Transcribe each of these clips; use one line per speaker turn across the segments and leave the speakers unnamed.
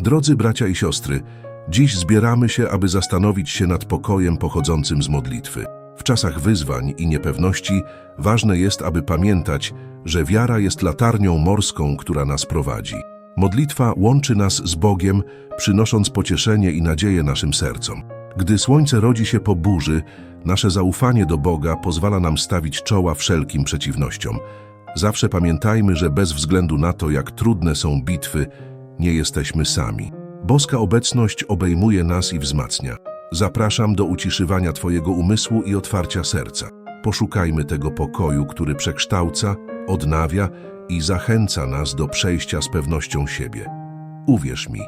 Drodzy bracia i siostry, dziś zbieramy się, aby zastanowić się nad pokojem pochodzącym z modlitwy. W czasach wyzwań i niepewności ważne jest, aby pamiętać, że wiara jest latarnią morską, która nas prowadzi. Modlitwa łączy nas z Bogiem, przynosząc pocieszenie i nadzieję naszym sercom. Gdy słońce rodzi się po burzy, nasze zaufanie do Boga pozwala nam stawić czoła wszelkim przeciwnościom. Zawsze pamiętajmy, że bez względu na to, jak trudne są bitwy, nie jesteśmy sami. Boska obecność obejmuje nas i wzmacnia. Zapraszam do uciszywania Twojego umysłu i otwarcia serca. Poszukajmy tego pokoju, który przekształca, odnawia i zachęca nas do przejścia z pewnością siebie. Uwierz mi,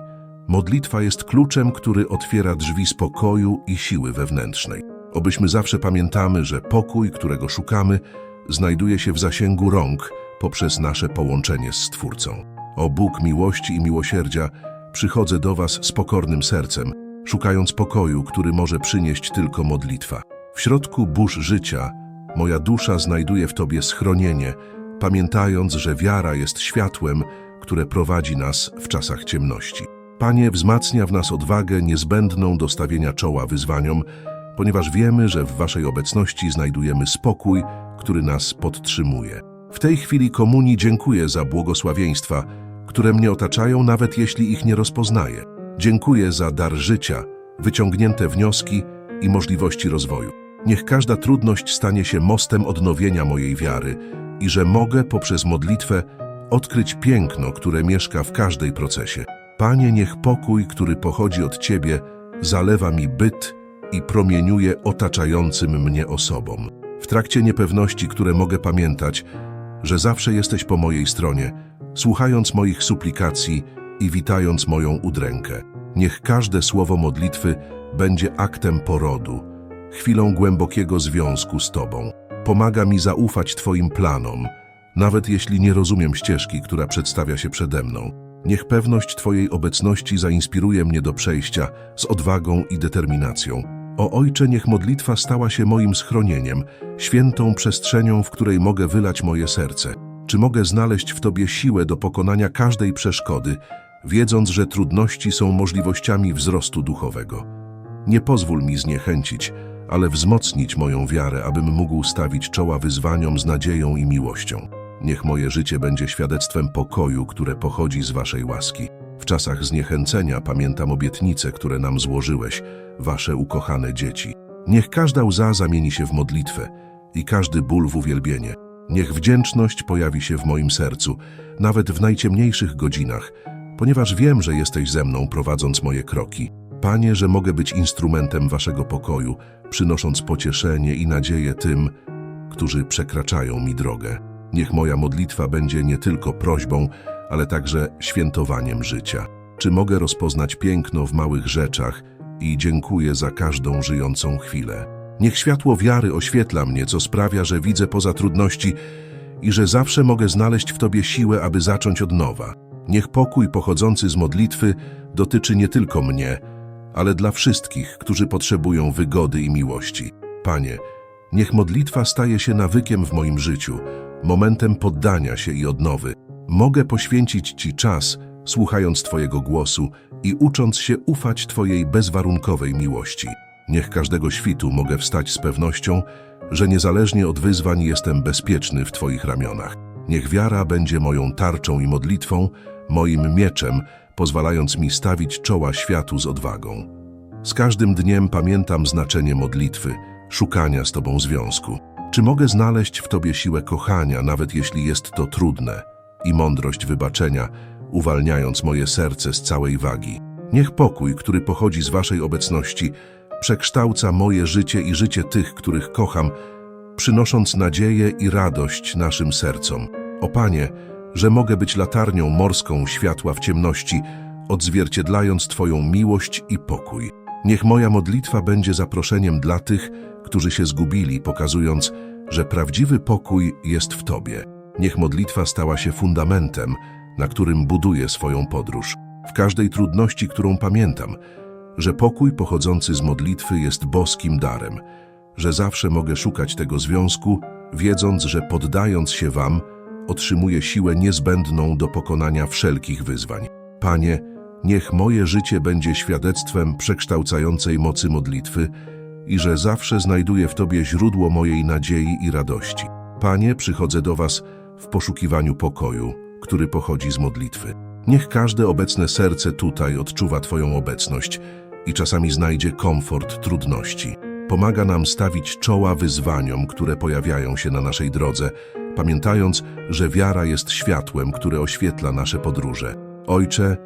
modlitwa jest kluczem, który otwiera drzwi spokoju i siły wewnętrznej. Obyśmy zawsze pamiętamy, że pokój, którego szukamy, znajduje się w zasięgu rąk poprzez nasze połączenie z Stwórcą. O Bóg miłości i miłosierdzia, przychodzę do Was z pokornym sercem, szukając pokoju, który może przynieść tylko modlitwa. W środku burz życia moja dusza znajduje w Tobie schronienie, pamiętając, że wiara jest światłem, które prowadzi nas w czasach ciemności. Panie, wzmacnia w nas odwagę niezbędną do stawienia czoła wyzwaniom, ponieważ wiemy, że w Waszej obecności znajdujemy spokój, który nas podtrzymuje. W tej chwili komunii dziękuję za błogosławieństwa, które mnie otaczają, nawet jeśli ich nie rozpoznaję. Dziękuję za dar życia, wyciągnięte wnioski i możliwości rozwoju. Niech każda trudność stanie się mostem odnowienia mojej wiary i że mogę poprzez modlitwę odkryć piękno, które mieszka w każdej procesie. Panie, niech pokój, który pochodzi od Ciebie, zalewa mi byt i promieniuje otaczającym mnie osobom. W trakcie niepewności, które mogę pamiętać, że zawsze jesteś po mojej stronie, słuchając moich suplikacji i witając moją udrękę. Niech każde słowo modlitwy będzie aktem porodu, chwilą głębokiego związku z Tobą. Pomaga mi zaufać Twoim planom, nawet jeśli nie rozumiem ścieżki, która przedstawia się przede mną. Niech pewność Twojej obecności zainspiruje mnie do przejścia z odwagą i determinacją. O Ojcze, niech modlitwa stała się moim schronieniem, świętą przestrzenią, w której mogę wylać moje serce. Czy mogę znaleźć w Tobie siłę do pokonania każdej przeszkody, wiedząc, że trudności są możliwościami wzrostu duchowego? Nie pozwól mi zniechęcić, ale wzmocnić moją wiarę, abym mógł stawić czoła wyzwaniom z nadzieją i miłością. Niech moje życie będzie świadectwem pokoju, które pochodzi z Waszej łaski. W czasach zniechęcenia pamiętam obietnice, które nam złożyłeś, Wasze ukochane dzieci. Niech każda łza zamieni się w modlitwę i każdy ból w uwielbienie. Niech wdzięczność pojawi się w moim sercu, nawet w najciemniejszych godzinach, ponieważ wiem, że jesteś ze mną prowadząc moje kroki. Panie, że mogę być instrumentem Waszego pokoju, przynosząc pocieszenie i nadzieję tym, którzy przekraczają mi drogę. Niech moja modlitwa będzie nie tylko prośbą, ale także świętowaniem życia. Czy mogę rozpoznać piękno w małych rzeczach i dziękuję za każdą żyjącą chwilę. Niech światło wiary oświetla mnie, co sprawia, że widzę poza trudności i że zawsze mogę znaleźć w Tobie siłę, aby zacząć od nowa. Niech pokój pochodzący z modlitwy dotyczy nie tylko mnie, ale dla wszystkich, którzy potrzebują wygody i miłości. Panie, niech modlitwa staje się nawykiem w moim życiu, momentem poddania się i odnowy. Mogę poświęcić Ci czas, słuchając Twojego głosu i ucząc się ufać Twojej bezwarunkowej miłości. Niech każdego świtu mogę wstać z pewnością, że niezależnie od wyzwań jestem bezpieczny w Twoich ramionach. Niech wiara będzie moją tarczą i modlitwą, moim mieczem, pozwalając mi stawić czoła światu z odwagą. Z każdym dniem pamiętam znaczenie modlitwy, szukania z Tobą związku. Czy mogę znaleźć w Tobie siłę kochania, nawet jeśli jest to trudne, i mądrość wybaczenia, uwalniając moje serce z całej wagi? Niech pokój, który pochodzi z Waszej obecności, przekształca moje życie i życie tych, których kocham, przynosząc nadzieję i radość naszym sercom. O Panie, że mogę być latarnią morską światła w ciemności, odzwierciedlając Twoją miłość i pokój. Niech moja modlitwa będzie zaproszeniem dla tych, którzy się zgubili, pokazując, że prawdziwy pokój jest w Tobie. Niech modlitwa stała się fundamentem, na którym buduję swoją podróż. W każdej trudności, którą pamiętam, że pokój pochodzący z modlitwy jest boskim darem, że zawsze mogę szukać tego związku, wiedząc, że poddając się Wam, otrzymuję siłę niezbędną do pokonania wszelkich wyzwań. Panie, Niech moje życie będzie świadectwem przekształcającej mocy modlitwy i że zawsze znajduję w Tobie źródło mojej nadziei i radości. Panie, przychodzę do Was w poszukiwaniu pokoju, który pochodzi z modlitwy. Niech każde obecne serce tutaj odczuwa Twoją obecność i czasami znajdzie komfort trudności. Pomaga nam stawić czoła wyzwaniom, które pojawiają się na naszej drodze, pamiętając, że wiara jest światłem, które oświetla nasze podróże. Ojcze,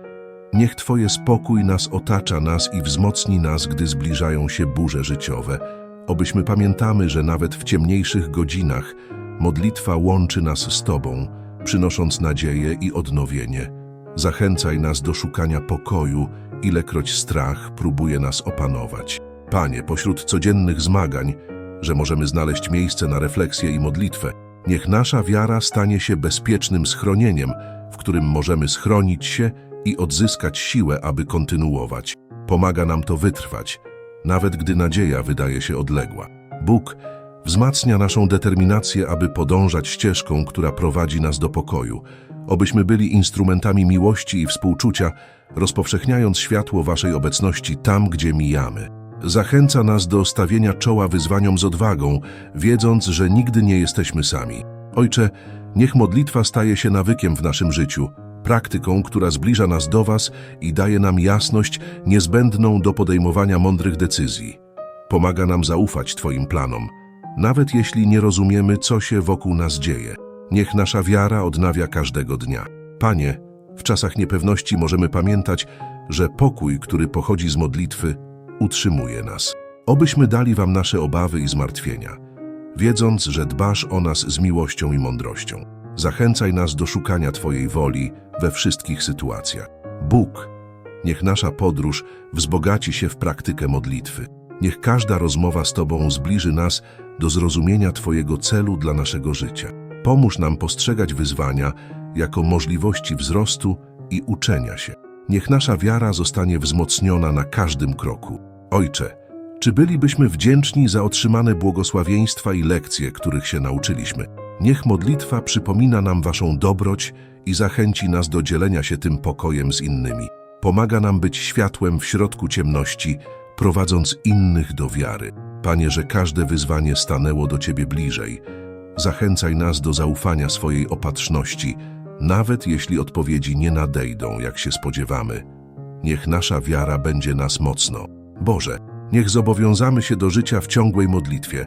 niech Twoje spokój nas otacza nas i wzmocni nas, gdy zbliżają się burze życiowe. Obyśmy pamiętamy, że nawet w ciemniejszych godzinach modlitwa łączy nas z Tobą, przynosząc nadzieję i odnowienie. Zachęcaj nas do szukania pokoju, ilekroć strach próbuje nas opanować. Panie, pośród codziennych zmagań, że możemy znaleźć miejsce na refleksję i modlitwę, niech nasza wiara stanie się bezpiecznym schronieniem, w którym możemy schronić się i odzyskać siłę, aby kontynuować. Pomaga nam to wytrwać, nawet gdy nadzieja wydaje się odległa. Bóg wzmacnia naszą determinację, aby podążać ścieżką, która prowadzi nas do pokoju. Obyśmy byli instrumentami miłości i współczucia, rozpowszechniając światło Waszej obecności tam, gdzie mijamy. Zachęca nas do stawienia czoła wyzwaniom z odwagą, wiedząc, że nigdy nie jesteśmy sami. Ojcze, niech modlitwa staje się nawykiem w naszym życiu, praktyką, która zbliża nas do Was i daje nam jasność niezbędną do podejmowania mądrych decyzji. Pomaga nam zaufać Twoim planom, nawet jeśli nie rozumiemy, co się wokół nas dzieje. Niech nasza wiara odnawia każdego dnia. Panie, w czasach niepewności możemy pamiętać, że pokój, który pochodzi z modlitwy, utrzymuje nas. Obyśmy dali Wam nasze obawy i zmartwienia, wiedząc, że dbasz o nas z miłością i mądrością. Zachęcaj nas do szukania Twojej woli we wszystkich sytuacjach. Bóg, niech nasza podróż wzbogaci się w praktykę modlitwy. Niech każda rozmowa z Tobą zbliży nas do zrozumienia Twojego celu dla naszego życia. Pomóż nam postrzegać wyzwania jako możliwości wzrostu i uczenia się. Niech nasza wiara zostanie wzmocniona na każdym kroku. Ojcze, czy bylibyśmy wdzięczni za otrzymane błogosławieństwa i lekcje, których się nauczyliśmy? Niech modlitwa przypomina nam Waszą dobroć i zachęci nas do dzielenia się tym pokojem z innymi. Pomaga nam być światłem w środku ciemności, prowadząc innych do wiary. Panie, że każde wyzwanie stanęło do Ciebie bliżej. Zachęcaj nas do zaufania swojej opatrzności, nawet jeśli odpowiedzi nie nadejdą, jak się spodziewamy. Niech nasza wiara będzie nas mocno. Boże, niech zobowiązamy się do życia w ciągłej modlitwie.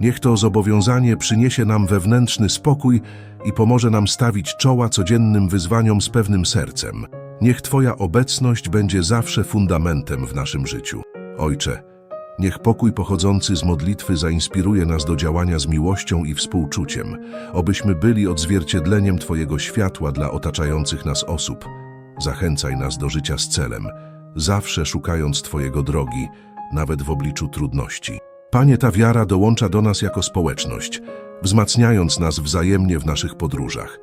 Niech to zobowiązanie przyniesie nam wewnętrzny spokój i pomoże nam stawić czoła codziennym wyzwaniom z pewnym sercem. Niech Twoja obecność będzie zawsze fundamentem w naszym życiu. Ojcze, niech pokój pochodzący z modlitwy zainspiruje nas do działania z miłością i współczuciem, obyśmy byli odzwierciedleniem Twojego światła dla otaczających nas osób. Zachęcaj nas do życia z celem, zawsze szukając Twojego drogi, nawet w obliczu trudności. Panie, ta wiara dołącza do nas jako społeczność, wzmacniając nas wzajemnie w naszych podróżach.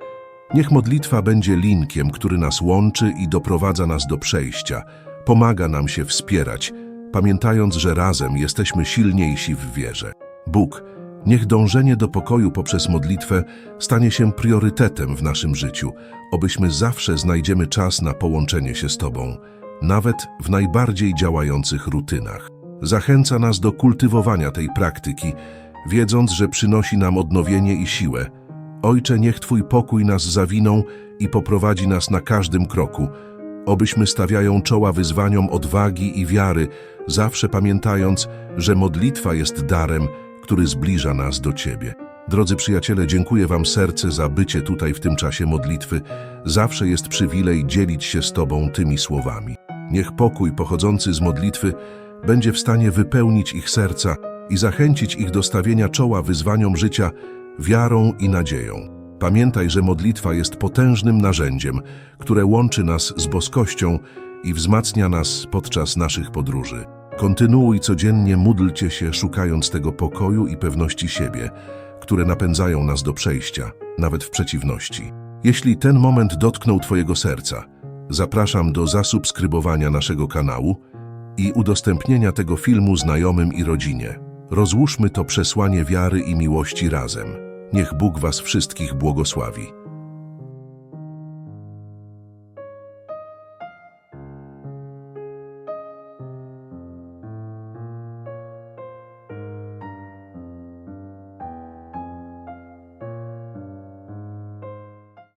Niech modlitwa będzie linkiem, który nas łączy i doprowadza nas do przejścia, pomaga nam się wspierać, pamiętając, że razem jesteśmy silniejsi w wierze. Bóg, niech dążenie do pokoju poprzez modlitwę stanie się priorytetem w naszym życiu, obyśmy zawsze znajdziemy czas na połączenie się z Tobą, nawet w najbardziej działających rutynach. Zachęca nas do kultywowania tej praktyki, wiedząc, że przynosi nam odnowienie i siłę. Ojcze, niech Twój pokój nas zawinął i poprowadzi nas na każdym kroku, obyśmy stawiają czoła wyzwaniom odwagi i wiary, zawsze pamiętając, że modlitwa jest darem, który zbliża nas do Ciebie. Drodzy przyjaciele, dziękuję Wam serce za bycie tutaj w tym czasie modlitwy. Zawsze jest przywilej dzielić się z Tobą tymi słowami. Niech pokój pochodzący z modlitwy będzie w stanie wypełnić ich serca i zachęcić ich do stawienia czoła wyzwaniom życia wiarą i nadzieją. Pamiętaj, że modlitwa jest potężnym narzędziem, które łączy nas z boskością i wzmacnia nas podczas naszych podróży. Kontynuuj codziennie, módlcie się, szukając tego pokoju i pewności siebie, które napędzają nas do przejścia, nawet w przeciwności. Jeśli ten moment dotknął Twojego serca, zapraszam do zasubskrybowania naszego kanału i udostępnienia tego filmu znajomym i rodzinie. Rozłóżmy to przesłanie wiary i miłości razem. Niech Bóg Was wszystkich błogosławi.